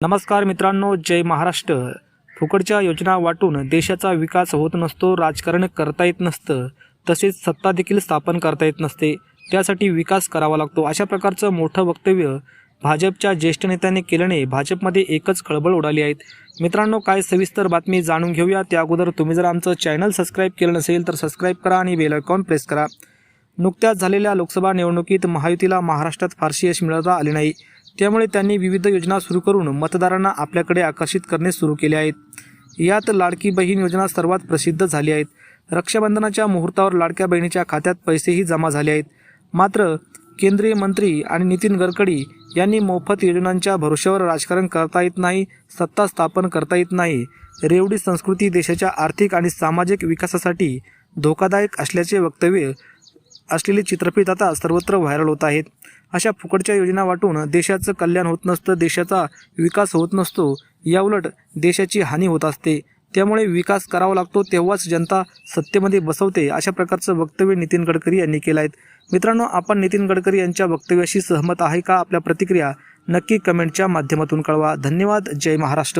नमस्कार मित्रांनो जय महाराष्ट्र. फुकटच्या योजना वाटून देशाचा विकास होत नसतो राजकारण करता येत नसतं तसेच सत्ता देखील स्थापन करता येत नसते. त्यासाठी विकास करावा लागतो. अशा प्रकारचं मोठं वक्तव्य भाजपच्या ज्येष्ठ नेत्याने केल्याने भाजपमध्ये एकच खळबळ उडाली आहेत मित्रांनो काय सविस्तर बातमी जाणून घेऊया. त्या अगोदर तुम्ही जर आमचं चॅनल सबस्क्राईब केलं नसेल तर सबस्क्राईब करा आणि बेल आयकॉन प्रेस करा. नुकत्याच झालेल्या लोकसभा निवडणुकीत महायुतीला महाराष्ट्रात फारशी यश मिळवता आले नाही. त्यामुळे त्यांनी विविध योजना सुरू करून मतदारांना आपल्याकडे आकर्षित करणे सुरू केले आहेत. यात लाडकी बहीण योजना सर्वात प्रसिद्ध झाली आहेत. रक्षाबंधनाच्या मुहूर्तावर लाडक्या बहिणीच्या खात्यात पैसेही जमा झाले आहेत. मात्र केंद्रीय मंत्री आणि नितीन गडकरी यांनी मोफत योजनांच्या भरोश्यावर राजकारण करता येत नाही सत्ता स्थापन करता येत नाही. रेवडी संस्कृती देशाच्या आर्थिक आणि सामाजिक विकासासाठी धोकादायक असल्याचे वक्तव्य असलेले चित्रपट आता सर्वत्र व्हायरल होत आहेत. अशा फुकटच्या योजना वाटून देशाचं कल्याण होत नसतं देशाचा विकास होत नसतो याउलट देशाची हानी होत असते. त्यामुळे विकास करावा लागतो तेव्हाच जनता सत्तेमध्ये बसवते अशा प्रकारचं वक्तव्य नितीन गडकरी यांनी केलं आहे. मित्रांनो आपण नितीन गडकरी यांच्या वक्तव्याशी सहमत आहे का? आपल्या प्रतिक्रिया नक्की कमेंटच्या माध्यमातून कळवा. धन्यवाद. जय महाराष्ट्र.